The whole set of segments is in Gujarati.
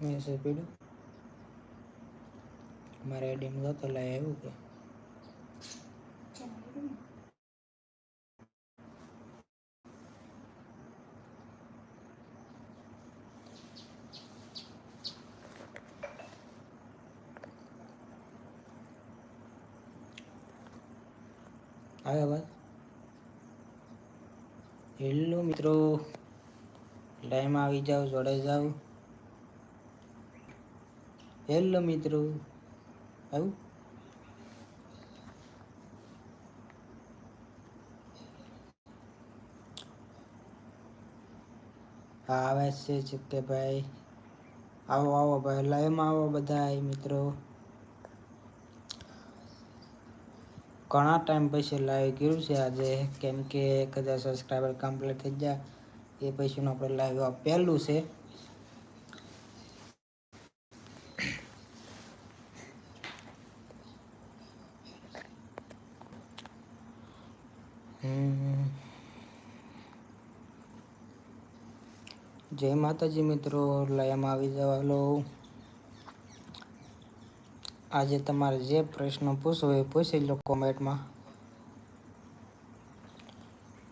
મેસેજ પડ્યો મારે આઈડીમાં જતો લાય આવ્યું કે. આવ્યો વાત હેલો મિત્રો. લાઈમાં આવી જાઓ જોડે જાઓ હેલો મિત્રો. આવું? હા, આવે છે ચિત્તે ભાઈ. આવો આવો ભાઈ લાઈમાં આવો બધા મિત્રો. ઘણા ટાઈમ પછી લાઈવ કર્યું છે આજે. કેમ કે એક હજાર સબસ્ક્રાઈબર કમ્પ્લીટ થઈ ગયા. એ પછીનું આપણે લાઈવ પહેલું છે. જય માતાજી મિત્રો, લયમાં આવી જવા લો આજે તમારે જે પ્રશ્ન પૂછવો એ પૂછી લો કોમેન્ટમાં.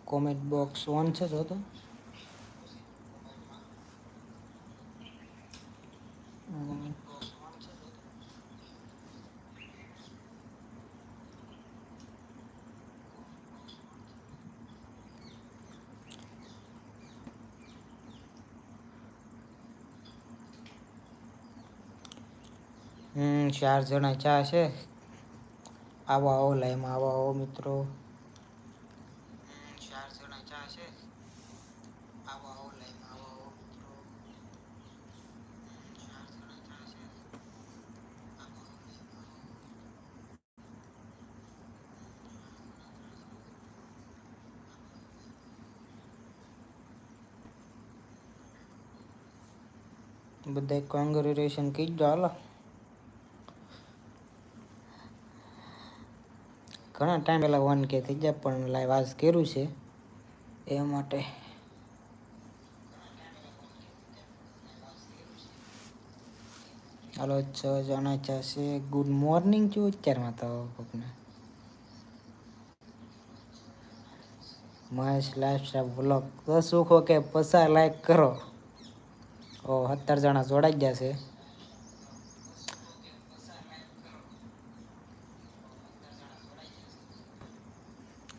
કોમેન્ટ બોક્સ ઓન છે તો હમ. હમ, ચાર જણા ચા છે. આવો આવો લાઈમાં આવો આવો મિત્રો. આવો મિત્રો. ચાર જણા ચા છે. આવો. બધા કોંગ્રેચ્યુલેશન કીધો, હાલો. ઘણા ટાઈમ પહેલાં વન કે થઈ જાય પણ લાઈવ આજ કર્યું છે. એ માટે હાલો છ જણા ચાશે ગુડ મોર્નિંગ છું અત્યારમાં તો કોકને મહેશ લાઈફ બ્લોગ તો સુખો કે પસા લાઈક કરો. ઓ, સત્તર જણા જોડાઈ ગયા છે.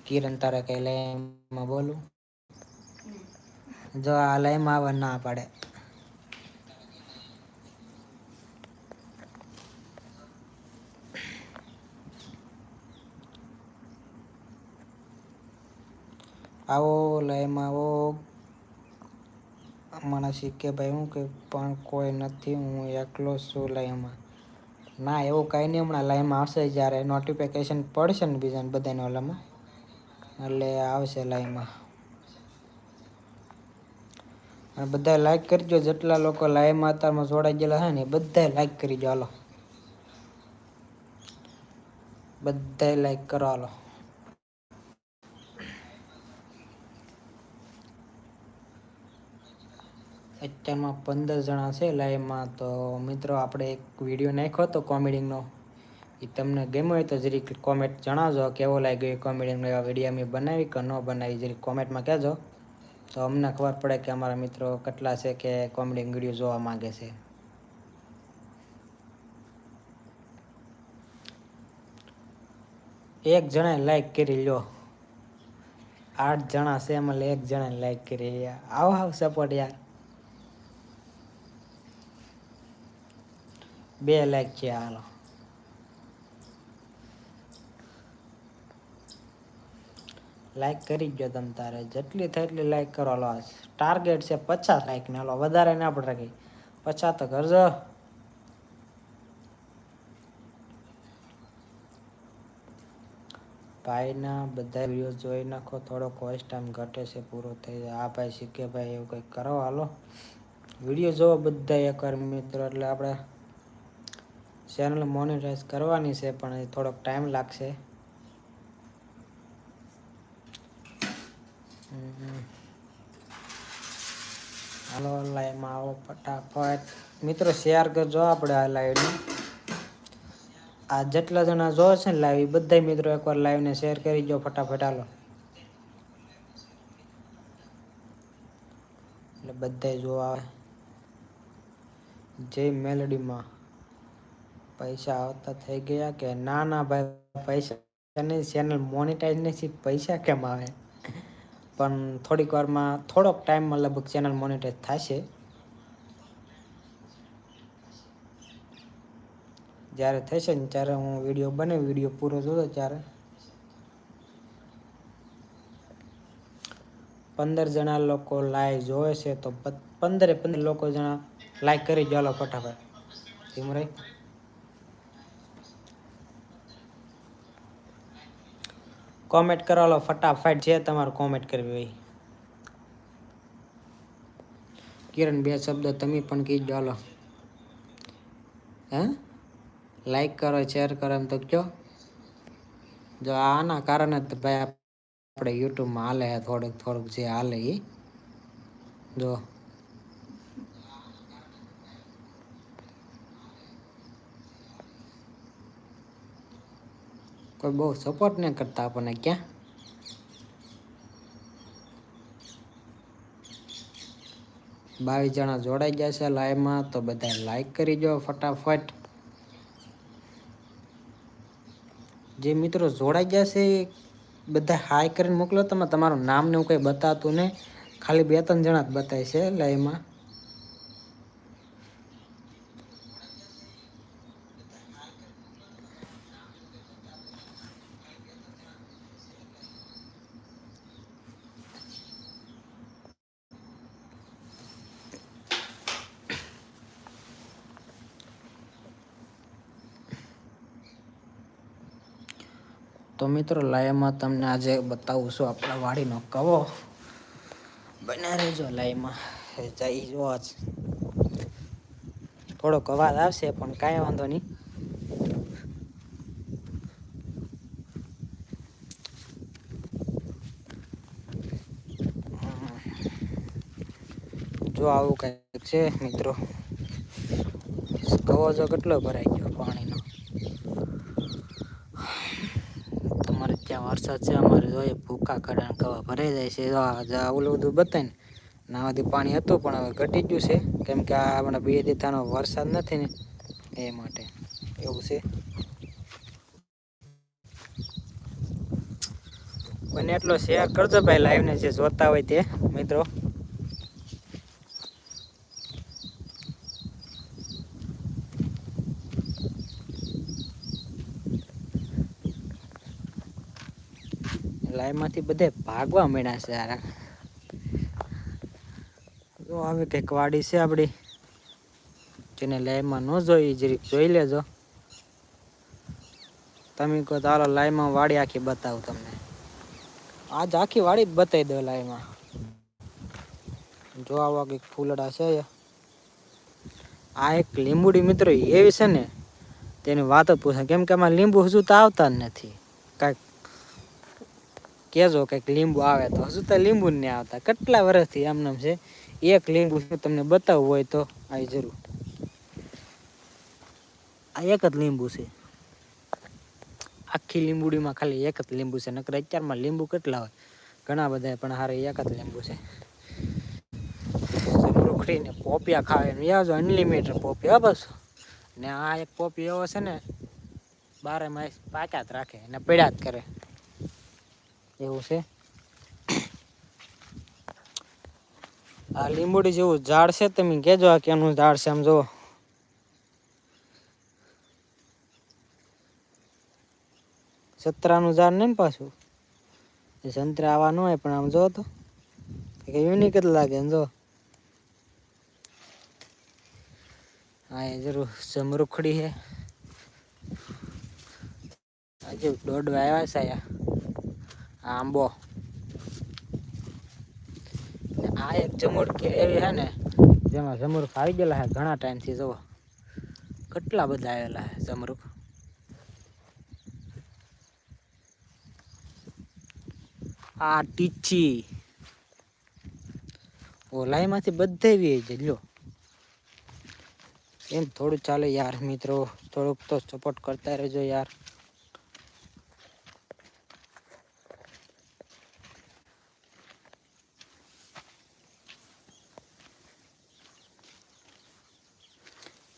કિરણ તારે કઈ લાઈનમાં બોલું જો આ લાઈનમાં આવે ના પાડે. આવો લયમાં આવો. મને શીખે ભાઈ હું કે પણ કોઈ નથી, હું એકલો છું લાઈમાં ના, એવું કાંઈ નહીં, હમણાં લાઈમાં આવશે જ્યારે નોટિફિકેશન પડશે ને બીજાને બધાને ઓલામાં. એટલે આવશે લાઈવમાં અને બધા લાઈક કરજો જેટલા લોકો લાઈવમાં અત્યારમાં જોડાઈ ગયેલા છે ને બધા લાઈક કરી દો હાલો. બધા લાઈક કરો, હાલો. અત્યારમાં પંદર જણા છે લાઈવમાં તો મિત્રો, આપણે એક વીડિયો નાખ્યો હતો કોમેડીનો એ તમને ગમ્યો હોય તો જરીક કોમેન્ટ જણાવજો કેવો લાગ્યો એ કોમેડીનો એવા વીડિયો અમે બનાવી કે ન બનાવી, જરીક કોમેન્ટમાં કહેજો. તો અમને ખબર પડે કે અમારા મિત્રો કેટલા છે કે કોમેડી વીડિયો જોવા માંગે છે. એક જણાએ લાઈક કરી લ્યો. આઠ જણા છે એમાં એક જણાએ લાઈક કરી આવો, આવ સપોર્ટ યાર. બે લાઈક છે હાલો. લાઈક કરી જ તમ તારે. જેટલી થાય એટલી લાઈક કરો લો. ટાર્ગેટ છે પચાસ લાઈક ને હાલો વધારે ના આપણે રાખી પચાસ તો કરજો. ભાઈના બધા વીડિયો જોઈ નાખો. થોડોક વોઇસ ટાઈમ ઘટે છે, પૂરો થઈ જાય. આ ભાઈ શીખે ભાઈ એવું કંઈક કરો. હાલો. વીડિયો જોવો બધા એકવાર મિત્રો. એટલે આપણે ચેનલ મોનિટાઈઝ કરવાની છે, પણ થોડોક ટાઈમ લાગશે. હાલો લાઈવમાં આવો ફટાફટ. મિત્રો શેર કરજો આપણે આ લાઈવને આ જેટલા જણા જોવે છે ને લાઈવ બધા મિત્રો એકવાર લાઈવને શેર કરી દો ફટાફટ. હાલો. એટલે બધાય જોવા આવે. જે મેલડીમાં પૈસા આવતા થઈ ગયા કે ના ના ભાઈ, પૈસા ચેનલ મોનિટાઈઝ નથી પૈસા કેમ આવે? પણ થોડીક વારમાં થોડોક ટાઈમમાં લગભગ ચેનલ મોનિટાઈઝ થશે. જ્યારે થશે ને ત્યારે હું વીડિયો બને વીડિયો પૂરો જોતો ત્યારે. પંદર જણા લોકો લાઈવ જોવે છે તો પંદરે પંદર લોકો જણા લાઈક કરી ચાલો ફટાફટ. ધીમરાઈ કોમેન્ટ કરો લો ફટાફટ જે તમારે કોમેન્ટ કરવી હોય. કિરણ, બે શબ્દ તમે પણ કહી દો લો હે? લાઈક કરો શેર કરો, એમ તો કયો. જો આના કારણે જ ભાઈ આપણે યુટ્યુબમાં હાલે છે, થોડુંક થોડુંક જે હાલે એ જો. કોઈ બહુ સપોર્ટ નહીં કરતા આપણને ક્યાં? બાવીસ જણા જોડાઈ ગયા છે લાઈવમાં તો બધા લાઈક કરી દો ફટાફટ. જે મિત્રો જોડાઈ ગયા છે બધા હાઈ કરીને મોકલો. તમે તમારું નામ ને એવું કંઈ બતાવતું નહીં. ખાલી બે ત્રણ જણા જ બતાવે છે લાઈવમાં તો મિત્રો, લાઈવમાં તમને આજે બતાવું છું આપણા વાડીનો કવો. બન્યા રહેજો લાઈવમાં. જઈ જો થોડો થોડોક અવાજ આવશે, પણ કાંઈ વાંધો નહીં. જો આવું કંઈક છે, મિત્રો. કવો જો કેટલો ભરાઈ ગયો પાણીનો તમારે ત્યાં વરસાદ છે, અમારે જોઈએ ભૂકા કડા કવા ભરાઈ જાય છે. ઓલું બધું બતાવીને નાવાથી પાણી હતું, પણ હવે ઘટી ગયું છે. કેમ કે આ હમણાં બે દીધાનો વરસાદ નથી ને, એ માટે એવું છે. બને એટલો શેર કરજો ભાઈ લાઈવને જે જોતા હોય તે મિત્રો. લાઈવમાંથી બધે ભાગવા મળ્યા છે યાર જો હવે કંઈક વાડી છે આપણી જેને લાઈમાં ન જોઈ જરીક જોઈ લેજો. તમે કહો તારો લાઈમાં વાડી આખી બતાવું તમને. આજ આખી વાડી બતાવી દો લાઈમાં જો આવા કંઈક ફૂલડા છે આ એક લીંબુડી મિત્રો એવી છે ને, તેની વાત જ પૂછે. કેમ કે આમાં લીંબુ હજુ તો આવતા જ નથી. કાંઈક કહેજો કંઈક લીંબુ આવે તો. હજુ તો લીંબુ ને આવતા. કેટલા વર્ષથી આમને છે? એક લીંબુ તમને બતાવવું હોય તો આવી જરૂર. આ એક જ લીંબુ છે. આખી લીંબુડીમાં ખાલી એક જ લીંબુ છે. નકર અત્યારમાં લીંબુ કેટલા હોય? ઘણા બધા પણ હારે એક જ લીંબુ છે. ઉખડીને પોપિયા ખાવે ને યાજો અનલિમિટેડ પોપિયા બસ. ને આ એક પોપી એવો છે ને, બારે માસ પાક્યા જ રાખે. એને પડ્યા જ કરે. એવું છે. આ લીંબુડી જેવું ઝાડ છે, તમે કહેજો આ કેનું ઝાડ છે આમ જુઓ. સંતરાનું ઝાડ નહીં ને પાછું? એ સંતરા આવા ન હોય, પણ આમ જો તો. કે યુનિક જ લાગે જો હા એ જરૂર સમરૂખડી છે. આજે દોડવા આવ્યા આ આંબો. આ એક જમોડકી એવી છે ને, જેમાં જમરૂખ આવી ગયેલા છે ઘણા ટાઈમથી જુઓ. કેટલા બધા આવેલા છે જમરૂખ આ ટીચી. ઓલાઈમાંથી બધે આવી છે, લ્યો. એમ થોડું ચાલે યાર મિત્રો, થોડુંક તો સપોર્ટ કરતા રહેજો યાર.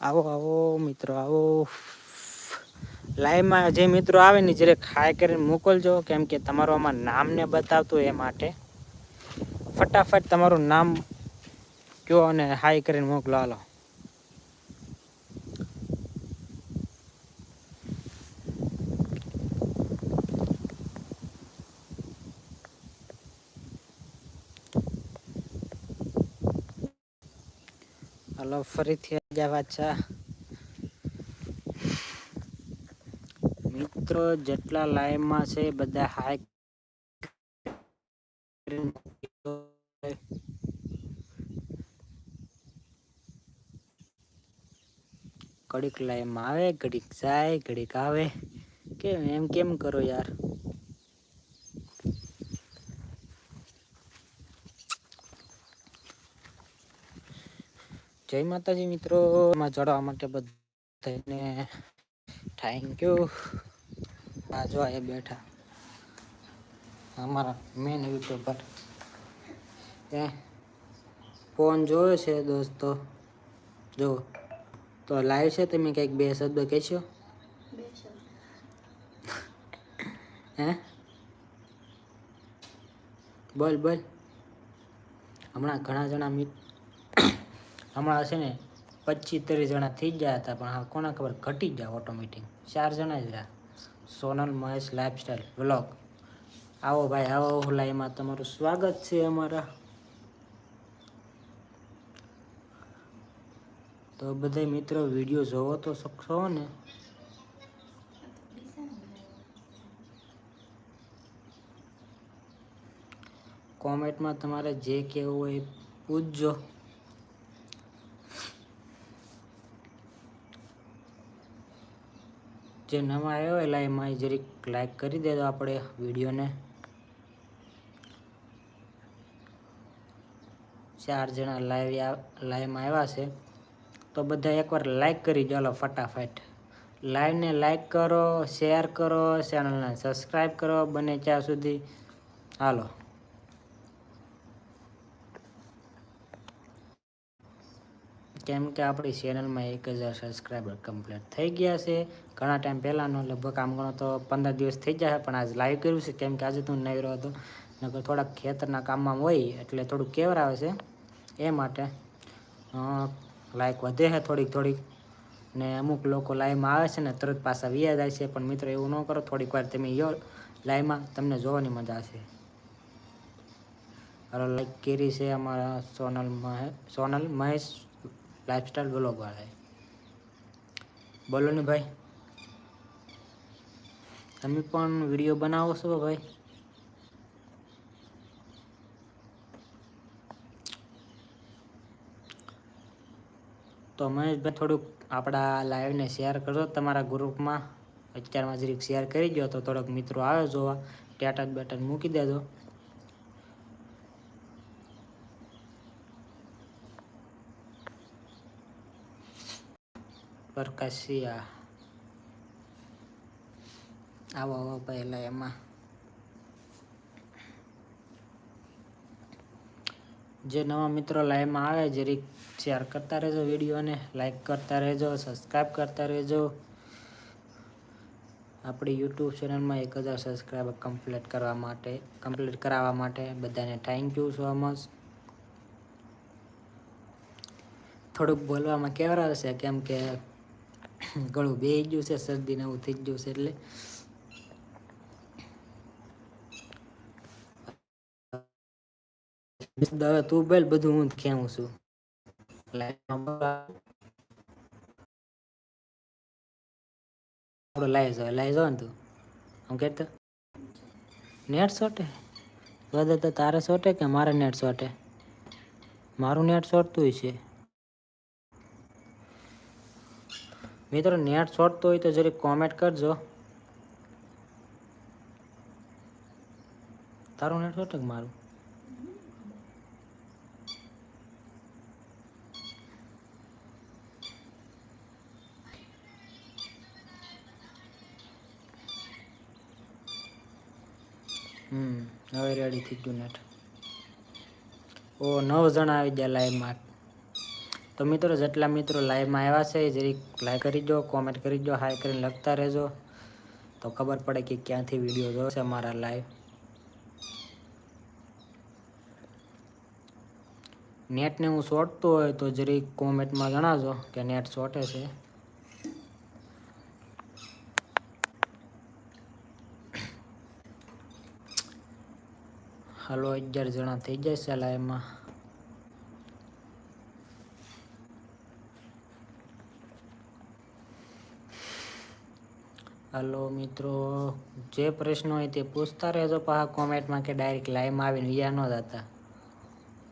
આવો આવો મિત્રો, આવો. લાઈવમાં જે મિત્રો આવે ને જરે ખાય કરીને મોકલજો, કેમ કે તમારું આમાં નામને બતાવતું એ માટે. ફટાફટ તમારું નામ કયો અને હાઈ કરીને મોકલો હલો, ફરીથી આવ્યા પાછા મિત્રો, જેટલા લાઈવમાં છે બધા હાઈ ઘડીક લાઈવમાં આવે, ઘડીક જાય, ઘડીક આવે. કેમ, એમ કેમ કરો યાર? જય માતાજી મિત્રો. એમાં જોડવા માટે બધાને થેન્ક યુ આ જો એ બેઠા. અમારા મેન યુટ્યુબર એ ફોન જોયો છે દોસ્તો. જો, તો લાઈવ છે તમે કંઈક બે શબ્દ કહેશો? હે? બોલ બોલ. હમણાં ઘણા જણા મિત હમણાં છે ને પચીસ ત્રીસ જણા થઈ ગયા હતા, પણ હા, કોના ખબર? ઘટી જ જાય ઓટોમેટિક ચાર જણા જ રહ્યા. સોનલ, મહેશ લાઇફસ્ટાઈલ વ્લોગ આવો ભાઈ, આવો લાઈવમાં તમારું સ્વાગત છે અમારા. તો બધા મિત્રો વીડિયો જોવો તો શકશો ને? કોમેન્ટમાં તમારે જે કહેવું હોય પૂછજો. જે નવા આવ્યો હોય એમાં જરીક લાઈક કરી દેજો આપણે વિડીયોને. ચાર જણા લાઈવ લાઈવમાં આવ્યા છે. તો બધા એકવાર લાઈક કરી ચાલો ફટાફટ. લાઈવને લાઈક કરો શેર કરો ચેનલને સબસ્ક્રાઈબ કરો, બને ત્યાં સુધી. હાલો. કેમ કે આપણી ચેનલમાં એક હજાર સબસ્ક્રાઈબર કમ્પ્લીટ થઈ ગયા છે. ઘણા ટાઈમ પહેલાંનો, લગભગ આમ ગણો તો પંદર દિવસ થઈ જાય પણ આજ લાઈવ કર્યું છે. કેમ કે આજે તો રહ્યો હતો. નકર થોડાક ખેતરના કામમાં હોય, એટલે થોડુંક કેવર આવે છે. એ માટે લાઈક વધે છે થોડીક થોડીક. ને અમુક લોકો લાઈવમાં આવે છે ને, તરત પાછા વ્યા જાય છે. પણ મિત્રો, એવું ન કરો. થોડીક વાર તમે યો લાઈવમાં તમને જોવાની મજા આવશે હાલો લાઈક કરી છે અમારા સોનલ મહે સોનલ મહેશ લાઈફસ્ટાઈલ બ્લોગ વાળાએ બોલો ને ભાઈ. તમે પણ વીડિયો બનાવો છો ભાઈ? તો મહેશભાઈ થોડુંક આપણા લાઈવને શેર કરજો તમારા ગ્રુપમાં અત્યારમાં જરીક શેર કરી દો તો થોડોક મિત્રો આવે જોવા. સ્ટેટસ બેટન મૂકી દેજો. પ્રકાશિયા. આવો આવો પહેલાં એમાં. જે નવા મિત્રો લાઈવમાં આવે જરીક શેર કરતા રહેજો વિડીયોને લાઈક કરતા રહેજો સબસ્ક્રાઈબ કરતા રહેજો. આપણી યુટ્યુબ ચેનલમાં એક હજાર સબસ્ક્રાઈબર કમ્પ્લીટ કરવા માટે કમ્પ્લીટ કરાવવા માટે બધાને થેન્ક યુ સો મચ થોડુંક બોલવામાં કેવર આવશે કેમ કે ગળું બે ગયું છે શરદી એવું થઈ ગયું છે એટલે. હવે તું બોલ, બધું હું ખેવું છું. લાઈ જાવ લાઈ જાવ ને તું? આમ કહેતો નેટ શોટે? બધા તારે શોટે કે મારે નેટ શોટે? મારું નેટ શોટતું છે. મિત્રો નેટ શોધતો હોય તો જરી કોમેન્ટ કરજો. તારું નેટ શોધે મારું? હમ, હવે રેડી થઈ ગયું નેટ. ઓ, નવ જણા આવી ગયા લાઈવમાં તો મિત્રો, જેટલા મિત્રો લાઈવમાં આવ્યા છે જરીક લાઈક કરી દો કોમેન્ટ કરી દો હાઈ કરીને લખતા રહેજો. તો ખબર પડે કે ક્યાંથી વીડિયો જોશે મારા લાઈવ નેટને હું શોર્ટતો હોય તો જરીક કોમેન્ટમાં જણાવજો કે નેટ શોર્ટે છે. હાલો અગિયાર જણા થઈ છે લાઈવમાં હાલો મિત્રો, જે પ્રશ્ન હોય તે પૂછતા રહેજો પાછા કોમેન્ટમાં કે ડાયરેક્ટ લાઈવમાં આવીને વિયા ન જતા.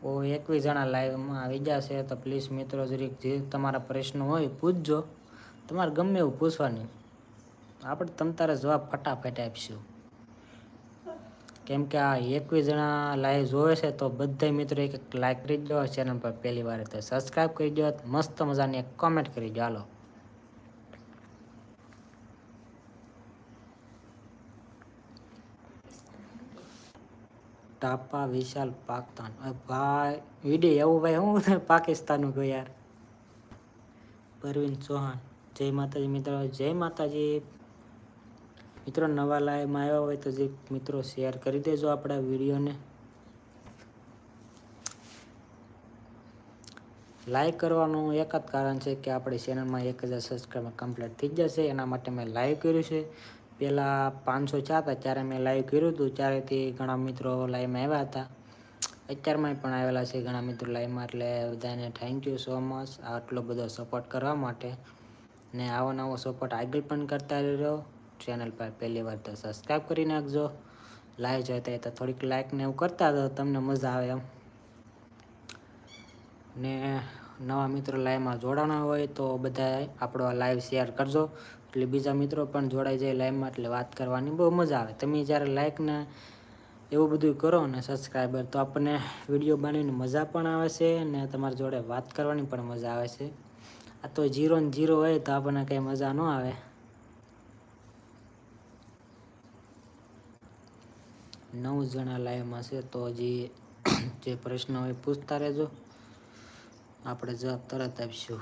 ઓ એકવીસ જણા લાઈવમાં આવી જશે તો પ્લીઝ મિત્રો જરીક જે તમારા પ્રશ્નો હોય પૂછજો. તમારે ગમે એવું પૂછવાની. આપણે તમ તારે જવાબ ફટાફટ આપીશું. કેમ કે આ એકવીસ જણા લાઈવ જોવે છે, તો બધા મિત્રો એક એક લાઈક કરી દો ચેનલ પર પહેલી વાર. તો સબસ્ક્રાઈબ કરી દો મસ્ત મજાની એક કોમેન્ટ કરી દો હાલો. ટાપા વિશાલ પાકતાન. ભાઈ વીડિયો એવું ભાઈ, હું પાકિસ્તાનનું ગયો યાર. પરવીન ચૌહાણ. જય માતાજી મિત્રો, જય માતાજી. મિત્રો, નવા લાઈવમાં આવ્યા હોય તો જે મિત્રો શેર કરી દેજો આપણા વિડીયોને લાઈક કરવાનું એક જ કારણ છે કે આપણી ચેનલમાં એક હજાર સબસ્ક્રાઈબર કમ્પ્લીટ થઈ જશે. એના માટે મેં લાઈવ કર્યું છે. પહેલાં પાંચસો ચાર હતા, ત્યારે મેં લાઈવ કર્યું હતું. ત્યારેથી ઘણા મિત્રો લાઈવમાં આવ્યા હતા. અત્યારમાં પણ આવેલા છે ઘણા મિત્રો લાઈવમાં એટલે બધાને થેન્ક યુ સો મચ આટલો બધો સપોર્ટ કરવા માટે. ને આવો નવો સપોર્ટ આગળ પણ કરતા રહ્યો. ચેનલ પર પહેલી વાર તો સબસ્ક્રાઈબ કરી નાખજો. લાઈવ જોતા તો થોડીક લાઇક ને એવું કરતા તો તમને મજા આવે એમ. ને નવા મિત્રો લાઈવમાં જોડાણા હોય તો બધા આપણો લાઈવ શેર કરજો. એટલે બીજા મિત્રો પણ જોડાઈ જાય લાઈવમાં એટલે વાત કરવાની બહુ મજા આવે. તમે જ્યારે લાઈક ને એવું બધું કરો ને સબસ્ક્રાઈબર તો આપણને વીડિયો બનાવીને મજા પણ આવે છે અને તમારી જોડે વાત કરવાની પણ મજા આવે છે. આ તો જીરો ને જીરો હોય તો આપણને કંઈ મજા ન આવે. નવ જણા લાઈવમાં છે તો હજી જે પ્રશ્ન હોય પૂછતા રહેજો. આપણે જવાબ તરત આપીશું.